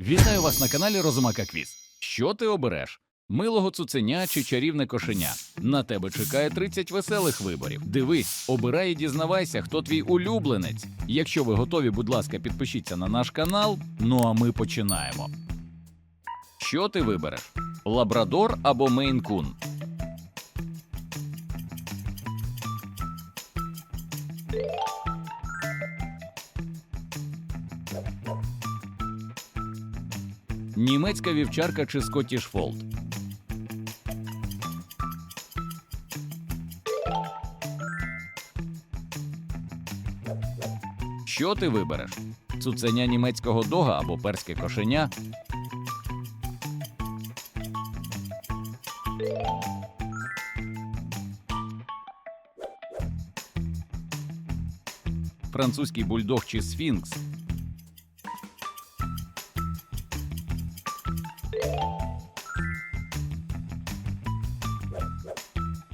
Вітаю вас на каналі Розумака Квіз. Що ти обереш? Милого цуценя чи чарівне кошеня? На тебе чекає 30 веселих виборів. Дивись, обирай і дізнавайся, хто твій улюбленець. Якщо ви готові, будь ласка, підпишіться на наш канал. Ну а ми починаємо. Що ти вибереш? Лабрадор або Мейн-кун? Німецька вівчарка чи Скоттіш Фолд? Що ти вибереш? Цуценя німецького дога або перське кошеня? Французький бульдог чи сфінкс?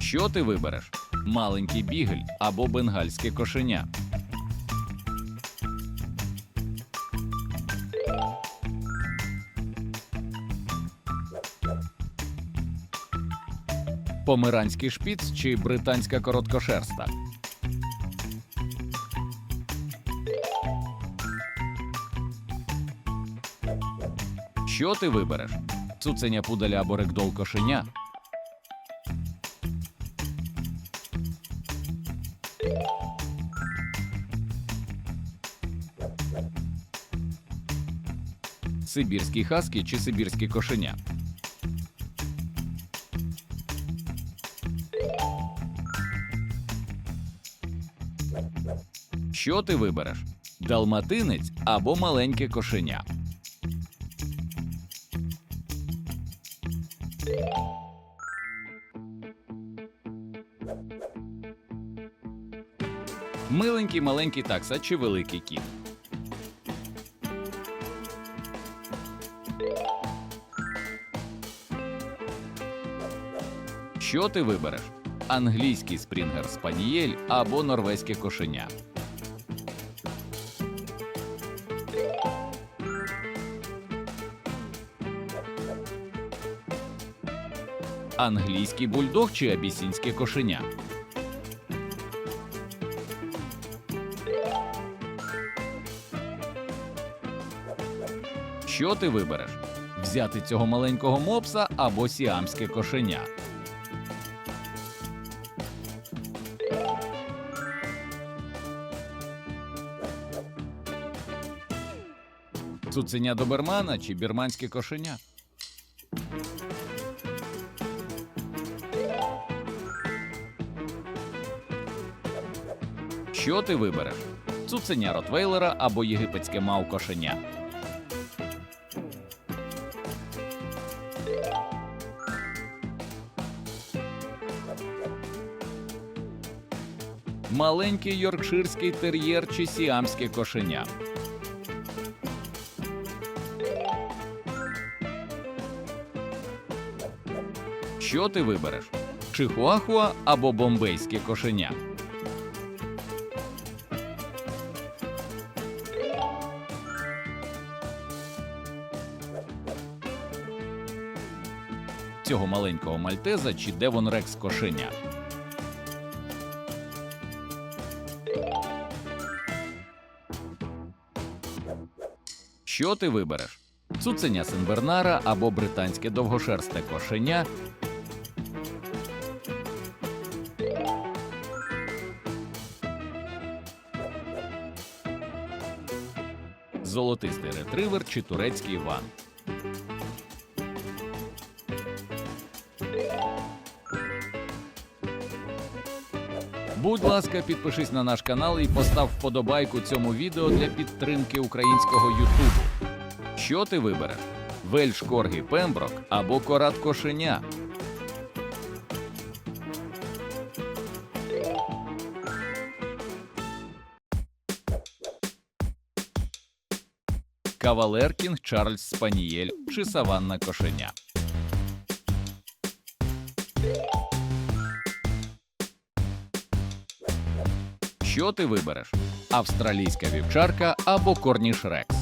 Що ти вибереш? Маленький бігель або бенгальське кошеня? Помиранський шпіц чи британська короткошерста? Що ти вибереш? Цуценя пуделя або рекдол кошеня? Сибірський хаскі чи сибірське кошеня? Що ти вибереш? Далматинець або маленьке кошеня? Миленький маленький такса чи великий кіт? Що ти вибереш? Англійський спрінгер спанієль або норвезьке кошеня? Англійський бульдог чи абісінське кошеня? Що ти вибереш? Взяти цього маленького мопса або сіамське кошеня? Цуценя добермана чи бірманське кошеня? Що ти вибереш? Цуценя ротвейлера або єгипетське мавкошеня? Маленький йоркширський тер'єр чи сіамське кошеня? Що ти вибереш? Чихуахуа або бомбейське кошеня? Цього маленького мальтеза чи Девон Рекс кошеня? Що ти вибереш? Цуценя Сенбернара або британське довгошерсте кошеня? Золотистий ретривер чи турецький Іван? Будь ласка, підпишись на наш канал і постав вподобайку цьому відео для підтримки українського Ютубу. Що ти вибереш? Вельш Коргі Пемброк або Корат Кошеня? Кавалеркінг Чарльз Спанієль чи Саванна Кошеня. Що ти вибереш? Австралійська вівчарка або Корніш Рекс.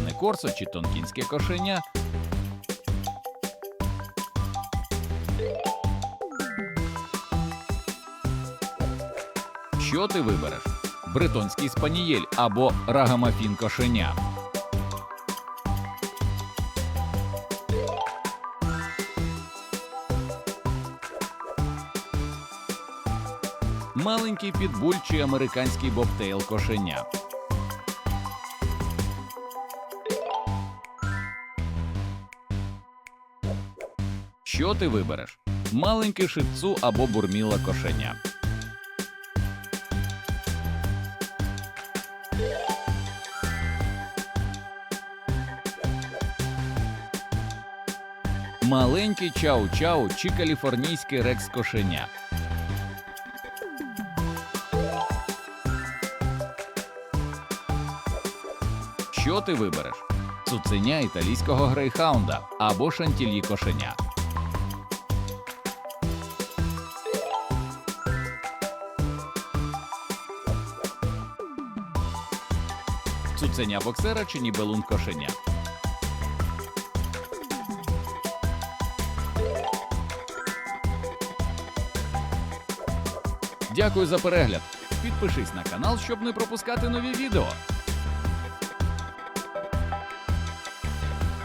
не корсо чи тонкінське кошеня Що ти вибереш? Бретонський спанієль або рагамафін кошеня. Маленький підбуль чи американський бобтейл кошеня. Що ти вибереш? Маленький шипцу або бурміла кошеня. Маленький чау-чау чи каліфорнійський рекс кошеня. Що ти вибереш? Цуценя італійського грейхаунда або шантільї кошеня. Цуценя боксера чи нібелун кошеня. Дякую за перегляд. Підпишись на канал, щоб не пропускати нові відео.